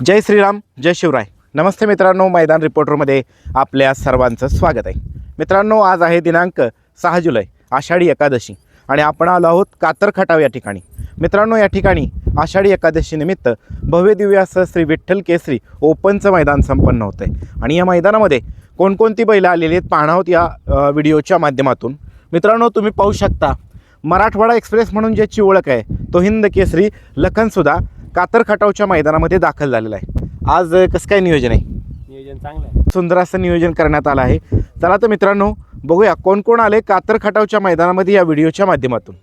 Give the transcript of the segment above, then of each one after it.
जय श्रीराम जय शिवराय. नमस्ते मित्रांनो मैदान रिपोर्टरमध्ये आपल्या सर्वांचं स्वागत आहे. मित्रांनो आज आहे दिनांक सहा जुलै आषाढी एकादशी आणि आपण आलो आहोत कातर खटाव या ठिकाणी. मित्रांनो या ठिकाणी आषाढी एकादशीनिमित्त भव्य दिव्य असं श्री विठ्ठल केसरी ओपनचं मैदान संपन्न होतं आहे आणि या मैदानामध्ये कोणकोणती बैलं आलेली आहेत पाहणार आहोत या व्हिडिओच्या माध्यमातून. मित्रांनो तुम्ही पाहू शकता मराठवाडा एक्सप्रेस म्हणून ज्याची ओळख आहे तो हिंद केसरी लखनसुद्धा कातर खटावच्या मैदानामध्ये दाखल झालेला आहे. आज कसं काय नियोजन आहे? नियोजन चांगलं आहे. सुंदर असं नियोजन करण्यात आलं आहे. चला तर मित्रांनो बघूया कोण कोण आले कातर खटावच्या मैदानामध्ये या व्हिडिओच्या माध्यमातून.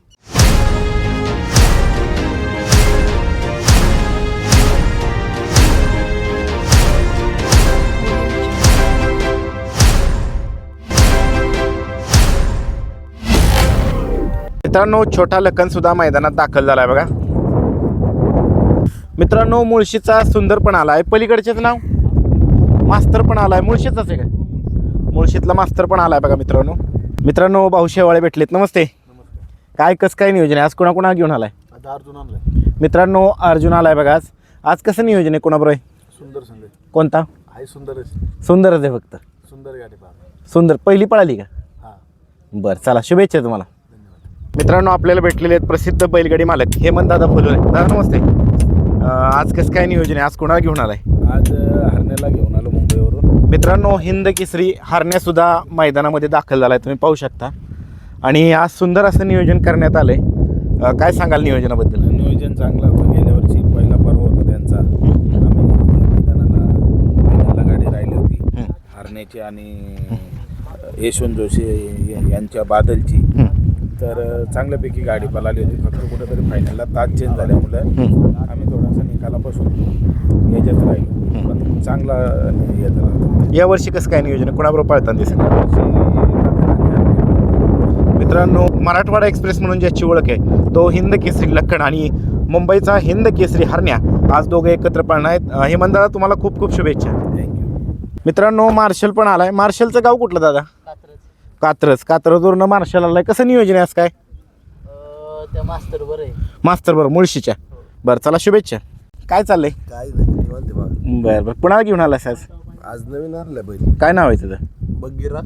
मित्रांनो छोटा लखन सुद्धा मैदानात दाखल झाला आहे बघा. मित्रांनो मुळशीचा सुंदर पण आला आहे पलीकडचेच नाव? मास्तर पण आलाय. मुळशीचाच आहे का? मुळशीतला मास्तर पण आलाय बघा मित्रांनो. मित्रांनो भाऊ शेवाळे भेटलेत. नमस्ते. काय कसं काय नियोजन आहे? आज कोणाकोणा घेऊन आलाय? आता अर्जुन आणलाय. मित्रांनो अर्जुन आलाय बघा आज. आज कसं नियोजन आहे कोणाबरोबर आहे? सुंदर संदेश कोणता? आहे सुंदरच. सुंदरच आहे फक्त. सुंदर गाडी सुंदर. पहिली पळाली का? हा. बरं चला शुभेच्छा तुम्हाला. मित्रांनो आपल्याला भेटलेले आहेत प्रसिद्ध बैलगाडी मालक हेमंत दादा फुलरे दादा नमस्ते. आज कसं काय नियोजन आहे? आज कोणाला घेऊन आलाय? आज हरण्याला घेऊन आलो मुंबईवरून. मित्रांनो हिंद केसरी हारण्यासुद्धा मैदानामध्ये दाखल झाला आहे तुम्ही पाहू शकता. आणि आज सुंदर असं नियोजन करण्यात आलं आहे काय सांगाल नियोजनाबद्दल? नियोजन चांगलं होतं. गेल्या वर्षी पहिला पर्व होता त्यांचा. आम्ही मैदानाला मैदानाला गाडी राहिली होती. हरण्याची आणि यशवंत जोशी यांच्या बादलची. तर चांगल्यापैकी गाडी पळाली होती. फक्त कुठेतरी फायनलला तास चेंज झाल्यामुळे आम्ही थोडासा निकालापासून याच्यात राहिलो. पण चांगला हे झाला होता. या वर्षी कसं काय नियोजन आहे? कोणाबरोबर पळताना दिसेल? यावर्षी मित्रांनो मराठवाडा एक्सप्रेस म्हणून ज्याची ओळख आहे तो हिंद केसरी लखन आणि मुंबईचा हिंद केसरी हरण्या आज दोघे एकत्र पळणार आहेत. अं, हेमंत दादा तुम्हाला खूप खूप शुभेच्छा. थँक्यू मित्रांनो मार्शल पण आलाय. मार्शलचं गाव कुठलं दादा? कात्रज. कात्रजवरनं मार्शल आलाय. कसं नियोजन आहे आज काय? त्या मास्तर बरं आहे. मास्तर बरं मुळशीच्या बरं चला शुभेच्छा. काय चाललंय? काय नाही निवांत बघ. बरं बरं. कुणाला घेऊन आलास आज? आज नवीन आणलं बैल. काय नाव आहे तुझं बगिरा.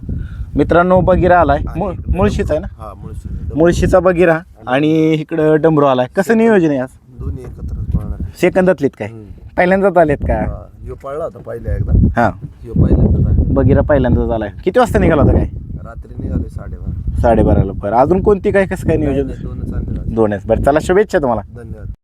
मित्रांनो बगिरा आलाय. मुळ मुळशीचा आहे ना? हा मुळशी. मुळशीचा बगिरा. आणि इकडं डमरू आलाय. कसं नियोजन आहे आज? दोन्ही एकत्रच पळणार सेकंदातलीत काय? पहिल्यांदाच आलेत का? हा, ह्यो पळला होता पहिल्या एकदा. हां. ह्यो पहिल्यांदा. बगिरा पहिल्यांदाच आलाय. किती वाजता निघाला होता काय? रात्री निघाले साडेबारा. साडेबाराला. बरं. अजून कोणती काय कसं काय नियोजन? दोनच आणले. दोन आहेत बरं चला शुभेच्छा तुम्हाला. धन्यवाद.